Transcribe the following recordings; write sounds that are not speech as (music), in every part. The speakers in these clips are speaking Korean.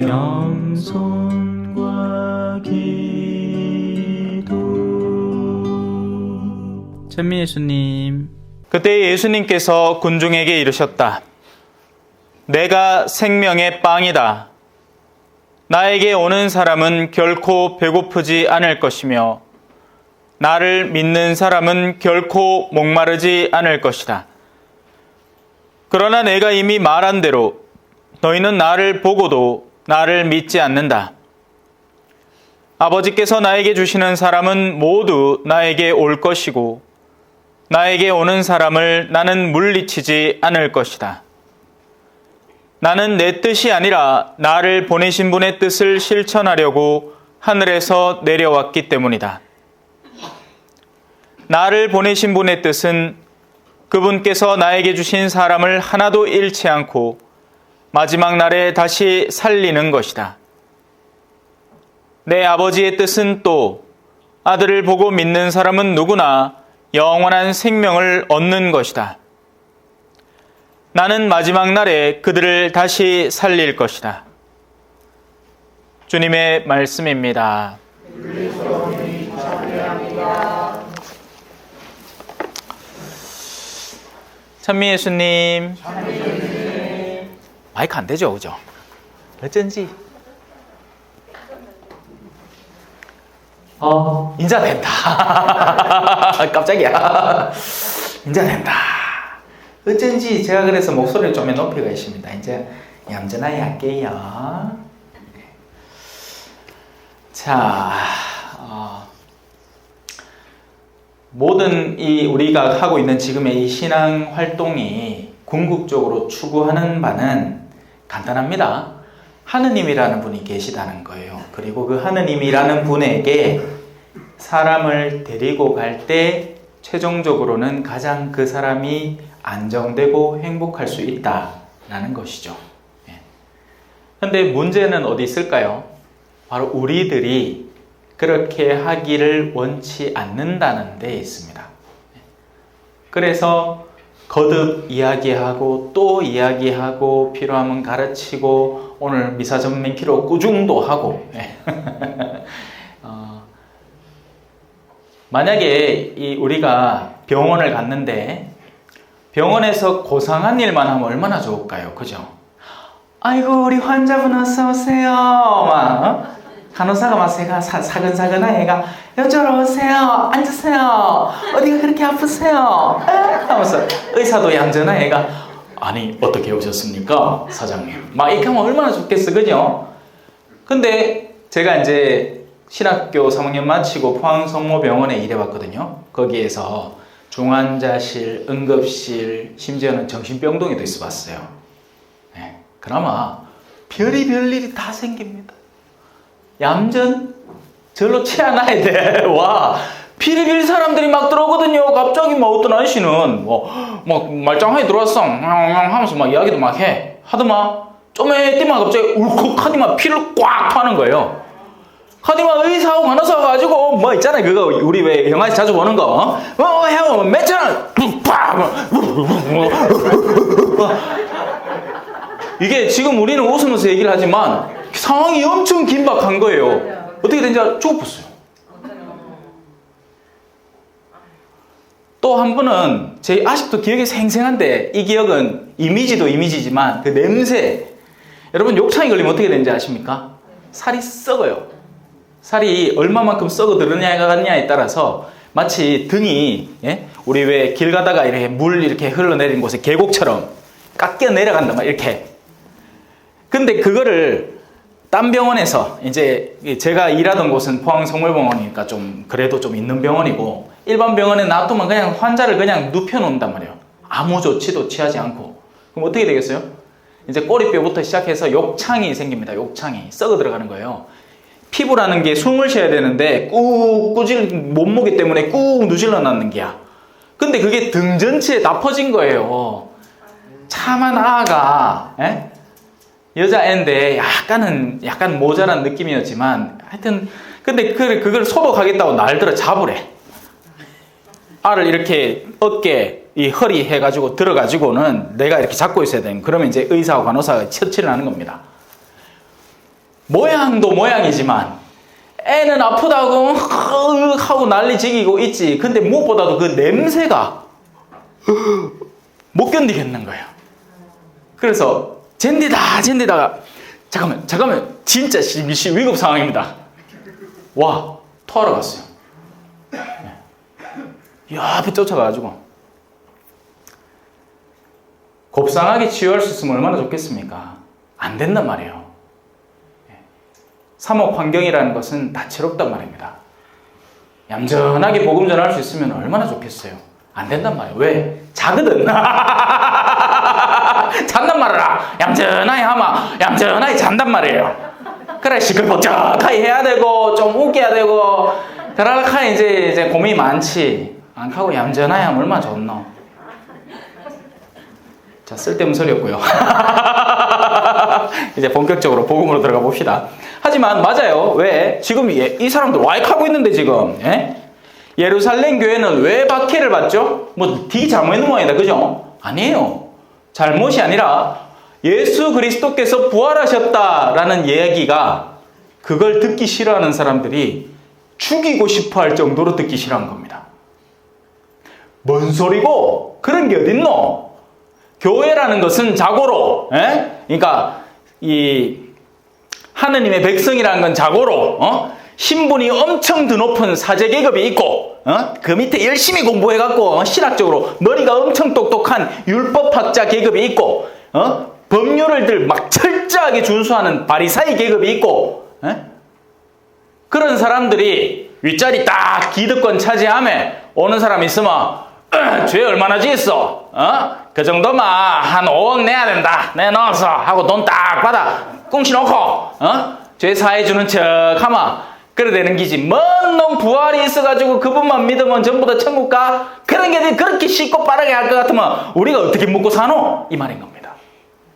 겸손과 기도 천미 예수님 그때 예수님께서 군중에게 이르셨다. 내가 생명의 빵이다. 나에게 오는 사람은 결코 배고프지 않을 것이며 나를 믿는 사람은 결코 목마르지 않을 것이다. 그러나 내가 이미 말한 대로 너희는 나를 보고도 나를 믿지 않는다. 아버지께서 나에게 주시는 사람은 모두 나에게 올 것이고 나에게 오는 사람을 나는 물리치지 않을 것이다. 나는 내 뜻이 아니라 나를 보내신 분의 뜻을 실천하려고 하늘에서 내려왔기 때문이다. 나를 보내신 분의 뜻은 그분께서 나에게 주신 사람을 하나도 잃지 않고 마지막 날에 다시 살리는 것이다. 내 아버지의 뜻은 또 아들을 보고 믿는 사람은 누구나 영원한 생명을 얻는 것이다. 나는 마지막 날에 그들을 다시 살릴 것이다. 주님의 말씀입니다. 찬미 예수님. 마이크 안 되죠, 그죠? 어쩐지. 어, 인자 된다. (laughs) 깜짝이야. 인자 된다. 어쩐지 제가 그래서 목소리를 좀 높이고 있습니다. 이제 얌전하게 할게요. 자, 어, 모든 이 우리가 하고 있는 지금의 이 신앙 활동이 궁극적으로 추구하는 바는 간단합니다. 하느님이라는 분이 계시다는 거예요. 그리고 그 하느님이라는 분에게 사람을 데리고 갈 때 최종적으로는 가장 그 사람이 안정되고 행복할 수 있다라는 것이죠. 그런데 문제는 어디 있을까요? 바로 우리들이 그렇게 하기를 원치 않는다는 데 있습니다. 그래서 거듭 이야기하고 또 이야기하고 필요하면 가르치고 오늘 미사 전면 키로 꾸중도 하고 (laughs) 어, 만약에 이 우리가 병원을 갔는데 병원에서 고상한 일만 하면 얼마나 좋을까요? 그죠? 아이고 우리 환자분 어서 오세요. 막 어? 간호사가 막 새가 사, 사근사근한 애가 여쭈러 오세요. 앉으세요. 어디가 그렇게 아프세요? 에? 하면서 의사도 얌전한 애가 아니 어떻게 오셨습니까 사장님? 막 이렇게 하면 얼마나 좋겠어 그죠? 근데 제가 이제 신학교 3학년 마치고 포항성모병원에 일해봤거든요. 거기에서 중환자실, 응급실, 심지어는 정신병동에도 있어봤어요. 네. 그나마 별의별 일이 다 생깁니다. 얌전 절로 치아놔야 돼. (laughs) 와. 피리빌 사람들이 막 들어오거든요. 갑자기 뭐 어떤 아저씨는 뭐 막 말짱하게 들어왔어. 하면서 막 이야기도 막 해. 하더만 좀에 띠만 갑자기 울컥하더만 피를 꽉 파는 거예요. 하더만 의사하고 간호사 가지고 뭐 있잖아요. 그거 우리 왜 영화에서 자주 보는 거. 어, 형, 몇천 이게 지금 우리는 웃으면서 얘기를 하지만 상황이 엄청 긴박한 거예요. 어떻게 된지 죽었어요. 또한 분은 제 아직도 기억이 생생한데 이 기억은 이미지도 이미지지만 그 냄새 여러분 욕창이 걸리면 어떻게 되는지 아십니까? 살이 썩어요. 살이 얼마만큼 썩어 들었냐에 따라서 마치 등이 예? 우리 왜 길 가다가 이렇게 물 이렇게 흘러내리는 곳에 계곡처럼 깎여 내려간다 막 이렇게. 근데 그거를 딴 병원에서 이제 제가 일하던 곳은 포항 성물병원이니까 좀 그래도 좀 있는 병원이고 일반 병원에 놔두면 그냥 환자를 그냥 눕혀 놓는단 말이에요. 아무 조치도 취하지 않고. 그럼 어떻게 되겠어요? 이제 꼬리뼈부터 시작해서 욕창이 생깁니다. 욕창이 썩어 들어가는 거예요. 피부라는 게 숨을 쉬어야 되는데 꾹 꾸질 몸무게 때문에 꾹 누질러 놨는 게야. 근데 그게 등 전체에 다 퍼진 거예요. 참한 아가 에? 여자애인데 약간은 약간 모자란 느낌이었지만 하여튼 근데 그 그걸 소독하겠다고 날들어 잡으래. 알을 이렇게 어깨 이 허리 해가지고 들어가지고는 내가 이렇게 잡고 있어야 되는 그러면 이제 의사와 간호사가 처치를 하는 겁니다. 모양도 모양이지만 애는 아프다고 하고 난리 지기고 있지. 근데 무엇보다도 그 냄새가 (gasps) 못 견디겠는 거예요. 그래서 젠디다 젠디다가 잠깐만 잠깐만 진짜 시시 위급 상황입니다. 와 토하러 갔어요. 네. 옆에 쫓아가가지고 곱상하게 치유할 수 있으면 얼마나 좋겠습니까? 안 된단 말이에요. 예. 사목 환경이라는 것은 다채롭단 말입니다. 얌전하게 복음 전할 수 있으면 얼마나 좋겠어요. 안 된단 말이에요. 왜? 자거든. (laughs) 잔단 말이라. 얌전하게 하면 얌전하게 잔단 말이에요. 그래 시끌벅적하게 해야 되고 좀 웃겨야 되고 그러니까 이제 이제 고민이 많지. 안 하고 얌전하게 하면 얼마나 좋노. 자 쓸데없는 소리였고요. (laughs) 이제 본격적으로 복음으로 들어가 봅시다. 하지만 맞아요. 왜? 지금 이, 이 사람들 와익하고 있는데 지금 예? 예루살렘 교회는 왜 박해를 받죠? 뭐 되게 잘못했는 모양이다. 그죠? 아니에요. 잘못이 아니라 예수 그리스도께서 부활하셨다라는 이야기가 그걸 듣기 싫어하는 사람들이 죽이고 싶어 할 정도로 듣기 싫어한 겁니다. 뭔 소리고? 그런 게 어딨노? 교회라는 것은 자고로, 예? 그러니까 이 하느님의 백성이라는 건 자고로, 어? 신분이 엄청 드높은 사제 계급이 있고, 어? 그 밑에 열심히 공부해갖고 어? 신학적으로 머리가 엄청 똑똑한 율법학자 계급이 있고, 어? 법률을 막 철저하게 준수하는 바리사이 계급이 있고, 예? 그런 사람들이 윗자리 딱 기득권 차지하면 오는 사람 있으면 죄 얼마나 지었어? 어? 그 정도만 한 5억 내야 된다. 내넣어서 하고 돈 딱 받아 꿍시 놓고 어? 죄 사해주는 척 하면 그래 되는 기지. 먼 놈 부활이 있어가지고 그분만 믿으면 전부 다 천국 가? 그런 게 그렇게 쉽고 빠르게 할 것 같으면 우리가 어떻게 먹고 사노? 이 말인 겁니다.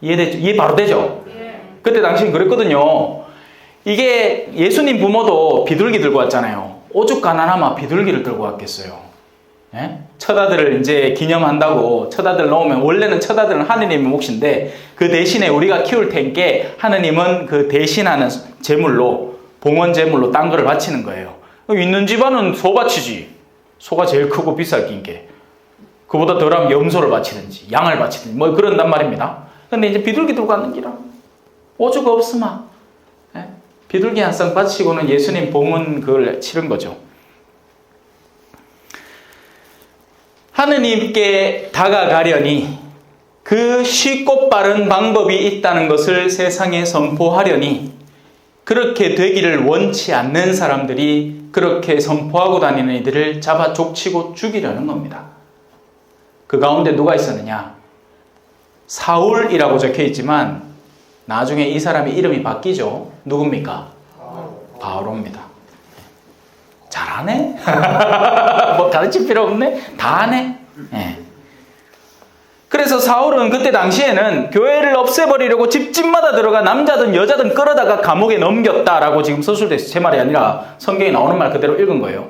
이해되죠? 이해 바로 되죠? 그때 당시엔 그랬거든요. 이게 예수님 부모도 비둘기 들고 왔잖아요. 오죽 가난하면 비둘기를 들고 왔겠어요. 예? 처다들을 이제 기념한다고 처다들 넣으면 원래는 처다들은 하느님의 몫인데 그 대신에 우리가 키울 텐게 하느님은 그 대신하는 제물로 봉헌 제물로 딴 거를 바치는 거예요. 있는 집안은 소 바치지. 소가 제일 크고 비쌀 낀 게. 그보다 덜하면 염소를 바치든지 양을 바치든지 뭐 그런단 말입니다. 근데 이제 비둘기 들고 가는 기라. 오죽 없으마. 예? 비둘기 한 쌍 바치고는 예수님 봉헌 그걸 치른 거죠. 하느님께 다가가려니 그 쉽고 빠른 방법이 있다는 것을 세상에 선포하려니 그렇게 되기를 원치 않는 사람들이 그렇게 선포하고 다니는 이들을 잡아 족치고 죽이려는 겁니다. 그 가운데 누가 있었느냐? 사울이라고 적혀 있지만 나중에 이 사람의 이름이 바뀌죠. 누굽니까? 바오로입니다. 잘하네? (laughs) 뭐 가르칠 필요 없네? 다 하네? 예. 그래서 사울은 그때 당시에는 교회를 없애버리려고 집집마다 들어가 남자든 여자든 끌어다가 감옥에 넘겼다라고 지금 서술돼 있어요. 제 말이 아니라 성경에 나오는 말 그대로 읽은 거예요.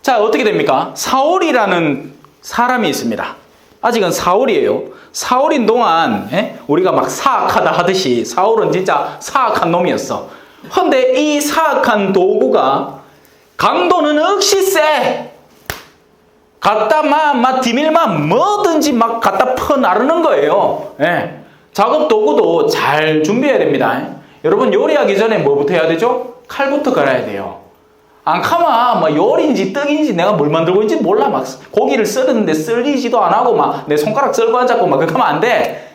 자, 어떻게 됩니까? 사울이라는 사람이 있습니다. 아직은 사울이에요. 사울인 동안 예? 우리가 막 사악하다 하듯이 사울은 진짜 사악한 놈이었어. 근데 이 사악한 도구가 강도는 억시 세. 갖다 막, 막 디밀만 뭐든지 막 갖다 퍼 나르는 거예요. 예. 작업 도구도 잘 준비해야 됩니다. 여러분 요리하기 전에 뭐부터 해야 되죠? 칼부터 갈아야 돼요. 안 카마 뭐 요리인지 떡인지 내가 뭘 만들고 있는지 몰라 막 고기를 썰었는데 썰리지도 안 하고 막 내 손가락 썰고 앉았고 막 그렇게 하면 안 돼.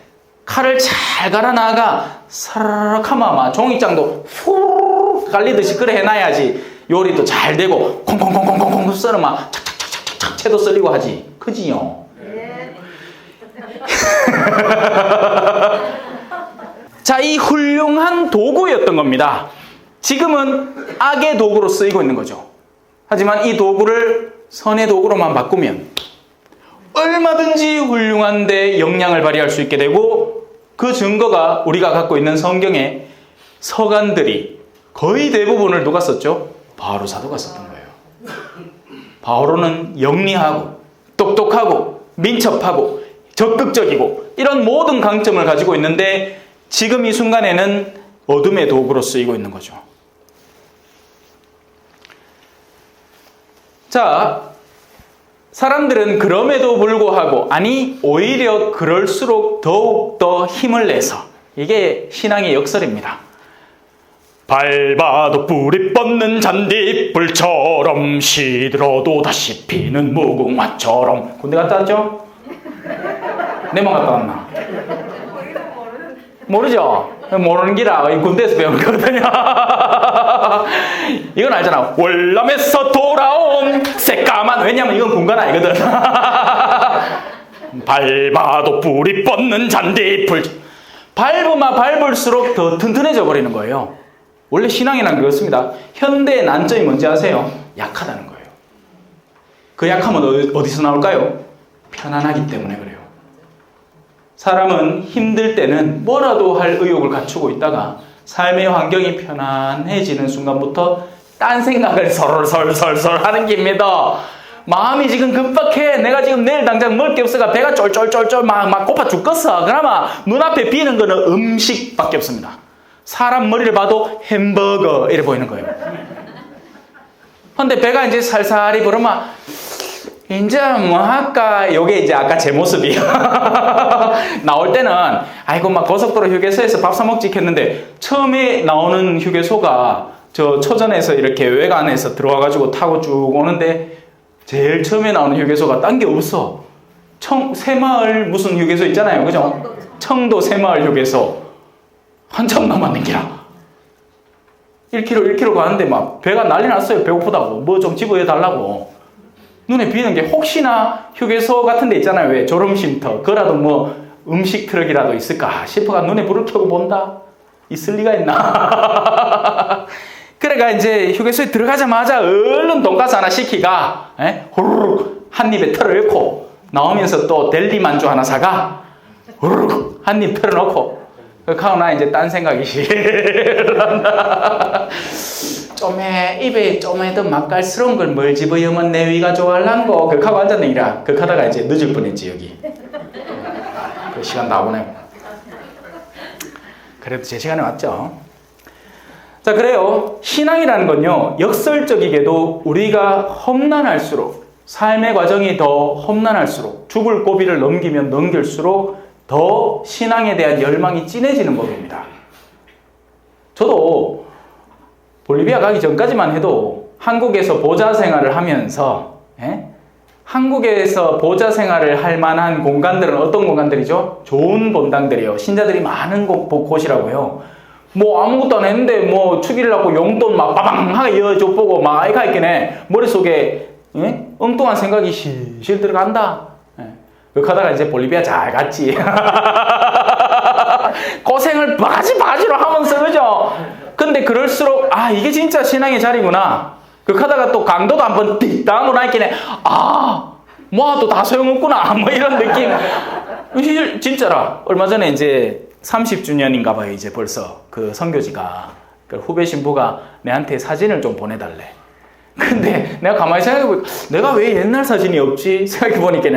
칼을 잘 갈아 나가 사르륵 하면 막 종이장도 후 갈리듯이 그래 해놔야지 요리도 잘 되고 콩콩콩콩콩콩 썰으면 착착착착착 채도 썰리고 하지 그지요. 자, 이 훌륭한 도구였던 겁니다. 지금은 악의 도구로 쓰이고 있는 거죠. 하지만 이 도구를 선의 도구로만 바꾸면 얼마든지 훌륭한 데 영향을 발휘할 수 있게 되고 그 증거가 우리가 갖고 있는 성경의 서간들이 거의 대부분을 누가 썼죠? 바오로 사도가 썼던 거예요. 바오로는 영리하고 똑똑하고 민첩하고 적극적이고 이런 모든 강점을 가지고 있는데 지금 이 순간에는 어둠의 도구로 쓰이고 있는 거죠. 자, 사람들은 그럼에도 불구하고 아니 오히려 그럴수록 더욱 더 힘을 내서 이게 신앙의 역설입니다. 밟아도 뿌리 뻗는 잔디불처럼 시들어도 다시 피는 무궁화처럼 군대 갔다 왔죠? 내만 갔다 왔나? 모르죠? 모르는 기라 이 군대에서 배운 거거든요. (laughs) 이건 알잖아. 월남에서 돌아온 새까만 왜냐면 이건 군관 아니거든. (laughs) 밟아도 뿌리 뻗는 잔디불 밟으면 밟을수록 더 튼튼해져 버리는 거예요. 원래 신앙이란 그렇습니다. 현대의 난점이 뭔지 아세요? 약하다는 거예요. 그 약함은 어디- 어디서 나올까요? 편안하기 때문에 그래요. 사람은 힘들 때는 뭐라도 할 의욕을 갖추고 있다가 삶의 환경이 편안해지는 순간부터 딴 생각을 설설설설 하는 겁니다. 마음이 지금 급박해. 내가 지금 내일 당장 먹을 게 없어가 배가 쫄쫄쫄쫄 막, 막 고파 죽겠어. 그나마 눈앞에 비는 거는 음식밖에 없습니다. 사람 머리를 봐도 햄버거 이래 보이는 거예요. 근데 배가 이제 살살이 부르면 이제 뭐 할까? 요게 이제 아까 제 모습이에요. (laughs) 나올 때는 아이고 막 고속도로 휴게소에서 밥 사 먹지 했는데 처음에 나오는 휴게소가 저 초전에서 이렇게 외관에서 들어와 가지고 타고 쭉 오는데 제일 처음에 나오는 휴게소가 딴 게 없어. 청 새마을 무슨 휴게소 있잖아요. 그죠? 청도 새마을 휴게소. 한참 남았는 기라. 1km, 1km 가는데 막 배가 난리 났어요. 배고프다고. 뭐 좀 집어해 달라고. 눈에 비는 게 혹시나 휴게소 같은 데 있잖아요. 왜 졸음쉼터. 그라도 뭐 음식 트럭이라도 있을까 싶어가 눈에 불을 켜고 본다. 있을 리가 있나. (laughs) 그래가 이제 휴게소에 들어가자마자 얼른 돈가스 하나 시키가 에? 호루룩 한 입에 털을 넣고 나오면서 또 델리 만주 하나 사가 호루룩 한입 털어놓고 그렇게 하고 나 이제 딴 생각이 (laughs) 일어난다. 좀에 입에 좀에도 맛깔스러운 걸 뭘 집어여면 내 위가 좋아할란고? 그렇게 하고 앉았느니라 그렇게 하다가 이제 늦을 뻔했지 여기. 그 시간 다 보내고 그래도 제 시간에 왔죠. 자 그래요. 신앙이라는 건요 역설적이게도 우리가 험난할수록 삶의 과정이 더 험난할수록 죽을 고비를 넘기면 넘길수록 더 신앙에 대한 열망이 진해지는 법입니다 저도 볼리비아 가기 전까지만 해도 한국에서 보좌 생활을 하면서 예? 한국에서 보좌 생활을 할 만한 공간들은 어떤 공간들이죠? 좋은 본당들이요. 신자들이 많은 곳, 곳이라고요. 뭐 아무것도 안 했는데 뭐 축일라고 용돈 막 빠방 하게 이어줘 보고 막 아이가 있겠네. 머릿속에 예? 엉뚱한 생각이 실실 들어간다. 예. 그렇게 하다가 이제 볼리비아 잘 갔지. (laughs) 고생을 바지 바지로 하면서 그죠? 근데 그럴수록 아 이게 진짜 신앙의 자리구나. 그렇게 하다가 또 강도도 한번 띡 당하고 나있긴 아 모아도 다 소용없구나 (laughs) 뭐 이런 느낌. 실- 진짜라. 얼마 전에 이제 30주년인가 봐요 이제 벌써 그 선교지가 그 후배 신부가 내한테 사진을 좀 보내달래. 근데 내가 가만히 생각해보니까 내가 왜 옛날 사진이 없지 생각해보니까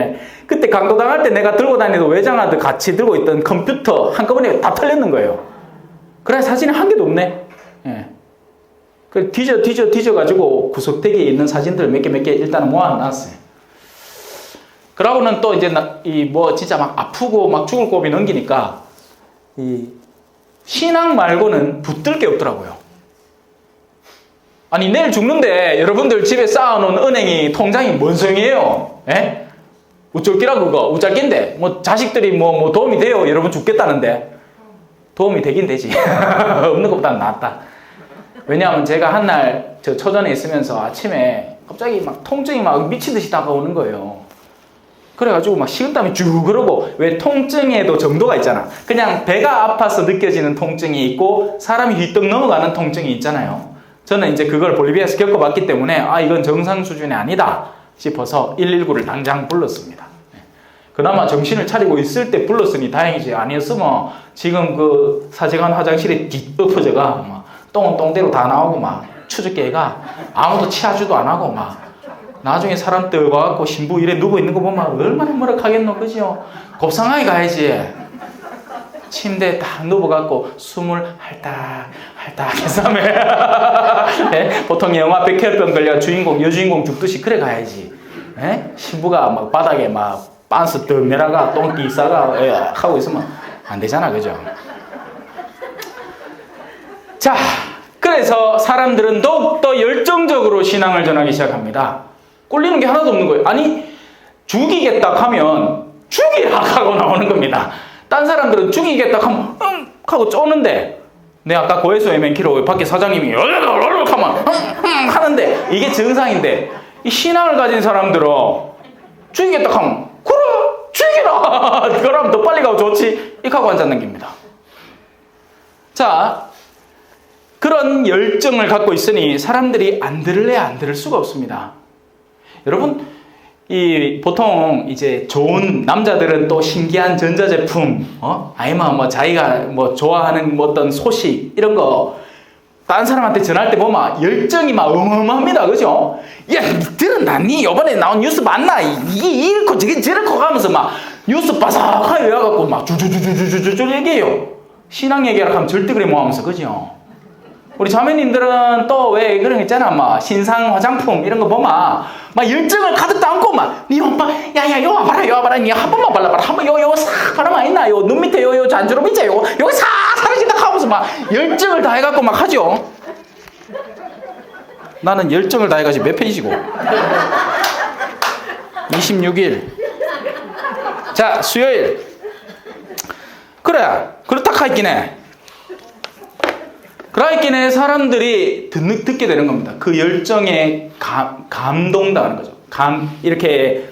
그때 강도 당할 때 내가 들고 다니던 외장하드 같이 들고 있던 컴퓨터 한꺼번에 다 털렸는 거예요. 그래 사진이 한 개도 없네. 예. 그 뒤져 뒤져 뒤져 가지고 구석대기에 있는 사진들 몇 개 몇 개 일단은 모아놨어요. 그러고는 또 이제 이 뭐 진짜 막 아프고 막 죽을 고비 넘기니까 이 신앙 말고는 붙들 게 없더라고요. 아니 내일 죽는데 여러분들 집에 쌓아놓은 은행이 통장이 뭔 소용이에요? 예? 우쩔기라 그거 우짤긴데. 뭐 자식들이 뭐, 뭐 도움이 돼요? 여러분 죽겠다는데. 도움이 되긴 되지. (laughs) 없는 것보다는 낫다. 왜냐하면 제가 한 날 저 초전에 있으면서 아침에 갑자기 막 통증이 막 미치듯이 다가오는 거예요. 그래가지고 막 식은땀이 쭉 흐르고 왜 통증에도 정도가 있잖아. 그냥 배가 아파서 느껴지는 통증이 있고 사람이 휘떡 넘어가는 통증이 있잖아요 저는 이제 그걸 볼리비아에서 겪어봤기 때문에 아 이건 정상 수준이 아니다 싶어서 119를 당장 불렀습니다. 네. 그나마 정신을 차리고 있을 때 불렀으니 다행이지 아니었으면 지금 그 사제관 화장실에 뒤엎어져가 막 똥은 똥대로 다 나오고 막 추적개가 아무도 치아주도 안 하고 막 나중에 사람 떠봐갖고 신부 이래 누워 있는 거 보면 얼마나 머락하겠노 그죠? 곱상하게 가야지 침대에 딱 누워갖고 숨을 할딱 할딱 해서 (laughs) 예? 보통 영화 백혈병 걸려 주인공 여주인공 죽듯이 그래 가야지 예? 신부가 막 바닥에 막 빤스 더 내려가 똥기 싸가 예, 하고 있으면 안 되잖아 그죠? 자 그래서 사람들은 더욱더 열정적으로 신앙을 전하기 시작합니다 꼴리는 게 하나도 없는 거예요 아니 죽이겠다 하면 죽이라 하고 나오는 겁니다. 딴 사람들은 죽이겠다. 하면 응 하고 쪼는데. 내 아까 고해소 MN키로 밖에 사장님이 얼얼얼얼 하면 응, 응 하는데 이게 정상인데 이 신앙을 가진 사람들은 죽이겠다. (laughs) 하면 그래 죽이라! 그럼 더 빨리 가고 좋지. 이렇게 하고 앉았는 겁니다. 자 그런 열정을 갖고 있으니 사람들이 안 들을래 안 들을 수가 없습니다. 여러분 이 보통 이제 좋은 남자들은 또 신기한 전자제품, 어? 아니면 뭐 자기가 뭐 좋아하는 뭐 어떤 소식 이런 거 다른 사람한테 전할 때 보면 열정이 막 어마어마합니다, 그죠? 야, 니들은 나니 이번에 나온 뉴스 맞나? 이게 이렇고 저게 저렇고 하면서 막 뉴스 바삭하게 외워갖고 막 주주주주주주주 얘기해요. 신앙 얘기를 하면 절대 그래 뭐 하면서, 그죠? 우리 자매님들은 또 왜 그런 거 있잖아, 막 신상 화장품 이런 거 보면 막 열정을 가득 담고 막니 오빠 야야 요 와봐라 요 와봐라. 니 한 번만 발라봐라. 한 번 요 요 싹 바르면 있나? 요 눈 밑에 요 요 잔주름 있자 요 요거 싹 사라진다 하면서 막 열정을 다 해갖고 막 하죠. 나는 열정을 다 해가지고 몇 페이지고? 26일. 자 수요일. 그래 그렇다 하있긴 해. 그라이킨의 사람들이 듣, 듣게 되는 겁니다. 그 열정에 감, 감동당하는 거죠. 감, 이렇게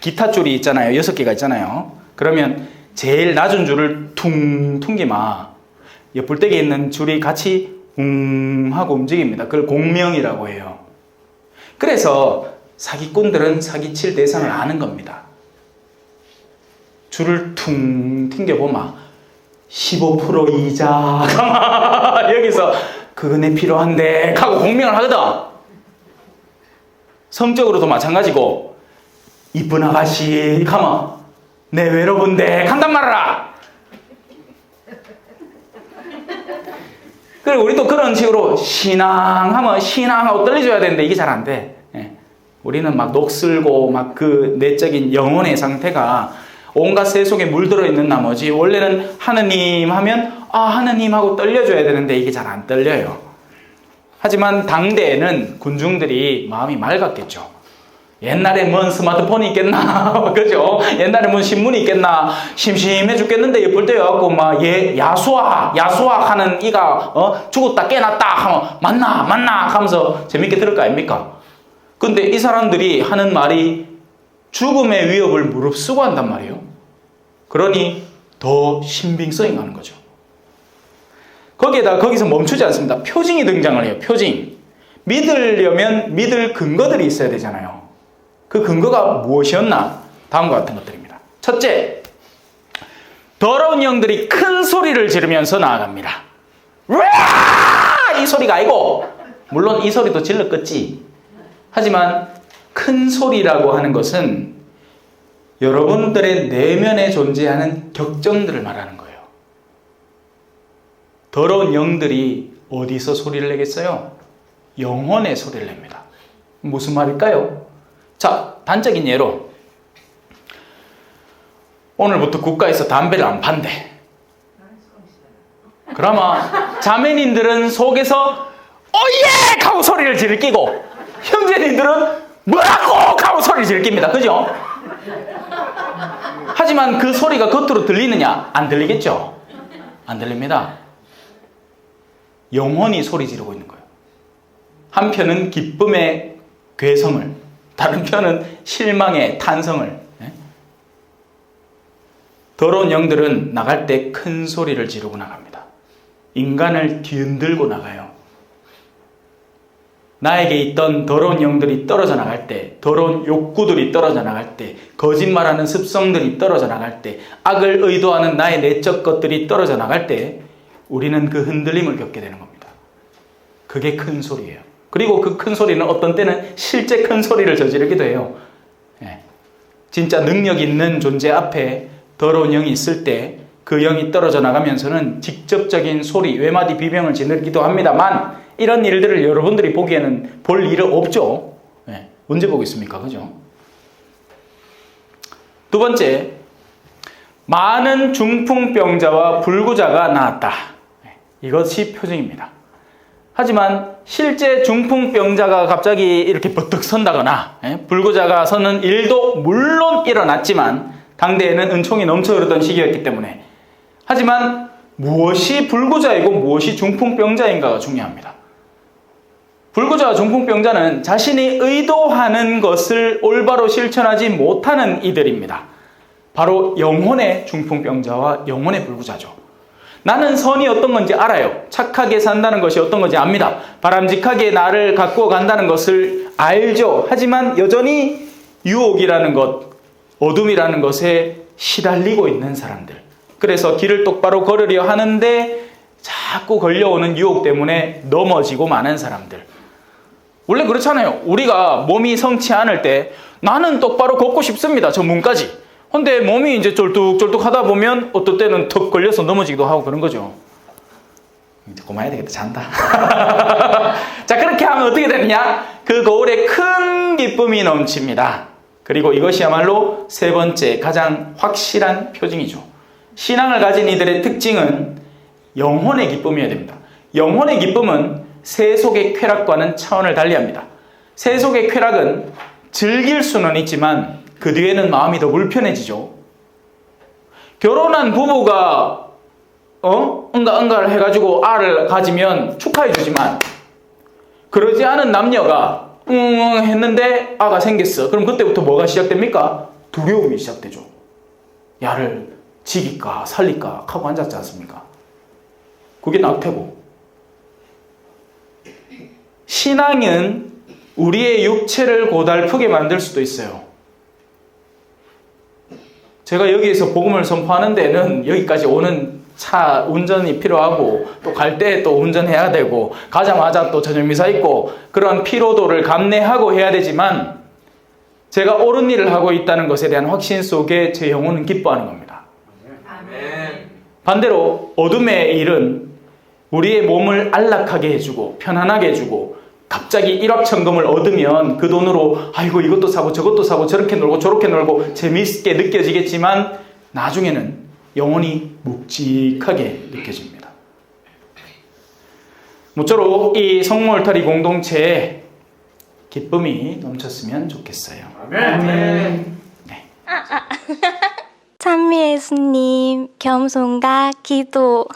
기타 줄이 있잖아요. 여섯 개가 있잖아요. 그러면 제일 낮은 줄을 퉁, 퉁기마. 옆불대기에 있는 줄이 같이 웅 하고 움직입니다. 그걸 공명이라고 해요. 그래서 사기꾼들은 사기칠 대상을 아는 겁니다. 줄을 퉁 튕겨보마. 15% 이자. (laughs) 여기서 그거네 필요한데 하고 공명을 하거든. 성적으로도 마찬가지고 이쁜 아가씨 가면 내 외로운데 간단 말아라. 그리고 우리도 그런 식으로 신앙하면 신앙하고 떨려줘야 되는데 이게 잘 안돼. 예. 우리는 막 녹슬고 막 그 내적인 영혼의 상태가 온갖 세속에 물들어 있는 나머지 원래는 하느님 하면 아 하느님 하고 떨려줘야 되는데 이게 잘 안 떨려요. 하지만 당대에는 군중들이 마음이 맑았겠죠. 옛날에 뭔 스마트폰이 있겠나, (laughs) 그죠? 옛날에 뭔 신문이 있겠나, 심심해 죽겠는데 예쁠 때 와갖고 막 예, 야수아, 야수아 하는 이가 어 죽었다 깨났다 하면 맞나 맞나 하면서 재밌게 들을 거 아닙니까? 근데 이 사람들이 하는 말이 죽음의 위협을 무릅쓰고 한단 말이에요. 그러니 더 신빙성이 가는 거죠. 거기에다 거기서 멈추지 않습니다. 표징이 등장을 해요. 표징. 믿으려면 믿을 근거들이 있어야 되잖아요. 그 근거가 무엇이었나? 다음과 같은 것들입니다. 첫째, 더러운 영들이 큰 소리를 지르면서 나아갑니다. 으아! 이 소리가 아니고, 물론 이 소리도 질렀겠지. 하지만 큰 소리라고 하는 것은 여러분들의 내면에 존재하는 격정들을 말하는 거예요. 더러운 영들이 어디서 소리를 내겠어요? 영혼의 소리를 냅니다. 무슨 말일까요? 자, 단적인 예로 오늘부터 국가에서 담배를 안 판대. 그러면 자매님들은 속에서 오예! 하고 소리를 지르끼고 형제님들은 뭐라고! 하고 소리를 지르낍니다. 그죠? 하지만 그 소리가 겉으로 들리느냐? 안 들리겠죠? 안 들립니다. 영혼이 소리 지르고 있는 거예요. 한편은 기쁨의 괴성을, 다른 편은 실망의 탄성을. 예? 더러운 영들은 나갈 때 큰 소리를 지르고 나갑니다. 인간을 뒤흔들고 나가요. 나에게 있던 더러운 영들이 떨어져 나갈 때, 더러운 욕구들이 떨어져 나갈 때, 거짓말하는 습성들이 떨어져 나갈 때, 악을 의도하는 나의 내적 것들이 떨어져 나갈 때, 우리는 그 흔들림을 겪게 되는 겁니다. 그게 큰 소리예요. 그리고 그 큰 소리는 어떤 때는 실제 큰 소리를 저지르기도 해요. 예. 진짜 능력 있는 존재 앞에 더러운 영이 있을 때 그 영이 떨어져 나가면서는 직접적인 소리, 외마디 비명을 지르기도 합니다만 이런 일들을 여러분들이 보기에는 볼 일은 없죠. 예, 언제 보겠습니까? 그죠? 두 번째, 많은 중풍병자와 불구자가 나왔다. 예, 이것이 표징입니다. 하지만 실제 중풍병자가 갑자기 이렇게 버뜩 선다거나 예, 불구자가 서는 일도 물론 일어났지만 당대에는 은총이 넘쳐 흐르던 시기였기 때문에 하지만 무엇이 불구자이고 무엇이 중풍병자인가가 중요합니다. 불구자와 중풍병자는 자신이 의도하는 것을 올바로 실천하지 못하는 이들입니다. 바로 영혼의 중풍병자와 영혼의 불구자죠. 나는 선이 어떤 건지 알아요. 착하게 산다는 것이 어떤 건지 압니다. 바람직하게 나를 갖고 간다는 것을 알죠. 하지만 여전히 유혹이라는 것, 어둠이라는 것에 시달리고 있는 사람들. 그래서 길을 똑바로 걸으려 하는데 자꾸 걸려오는 유혹 때문에 넘어지고 마는 사람들. 원래 그렇잖아요. 우리가 몸이 성치 않을 때 나는 똑바로 걷고 싶습니다. 저 문까지. 근데 몸이 이제 쫄뚝쫄뚝 하다 보면 어떨 때는 턱 걸려서 넘어지기도 하고 그런 거죠. 고마야 되겠다. 잔다. (laughs) 자, 그렇게 하면 어떻게 되느냐? 그 거울에 큰 기쁨이 넘칩니다. 그리고 이것이야말로 세 번째 가장 확실한 표징이죠. 신앙을 가진 이들의 특징은 영혼의 기쁨이어야 됩니다. 영혼의 기쁨은 세속의 쾌락과는 차원을 달리합니다. 세속의 쾌락은 즐길 수는 있지만 그 뒤에는 마음이 더 불편해지죠. 결혼한 부부가 어 응가 응가를 해가지고 알을 가지면 축하해주지만 그러지 않은 남녀가 응 했는데 아가 생겼어. 그럼 그때부터 뭐가 시작됩니까? 두려움이 시작되죠. 야를 지길까 살릴까 하고 앉았지 않습니까? 그게 낙태고 신앙은 우리의 육체를 고달프게 만들 수도 있어요. 제가 여기에서 복음을 선포하는 데는 여기까지 오는 차 운전이 필요하고 또 갈 때 또 운전해야 되고 가자마자 또 저녁 미사 있고 그런 피로도를 감내하고 해야 되지만 제가 옳은 일을 하고 있다는 것에 대한 확신 속에 제 영혼은 기뻐하는 겁니다. 반대로 어둠의 일은 우리의 몸을 안락하게 해주고 편안하게 해주고 갑자기 일확천금을 얻으면 그 돈으로 아이고 이것도 사고 저것도 사고 저렇게 놀고 저렇게 놀고 재미있게 느껴지겠지만 나중에는 영혼이 묵직하게 느껴집니다. 모쪼록 이 성모울타리 공동체에 기쁨이 넘쳤으면 좋겠어요. (laughs) 찬미 예수님, 겸손과 기도.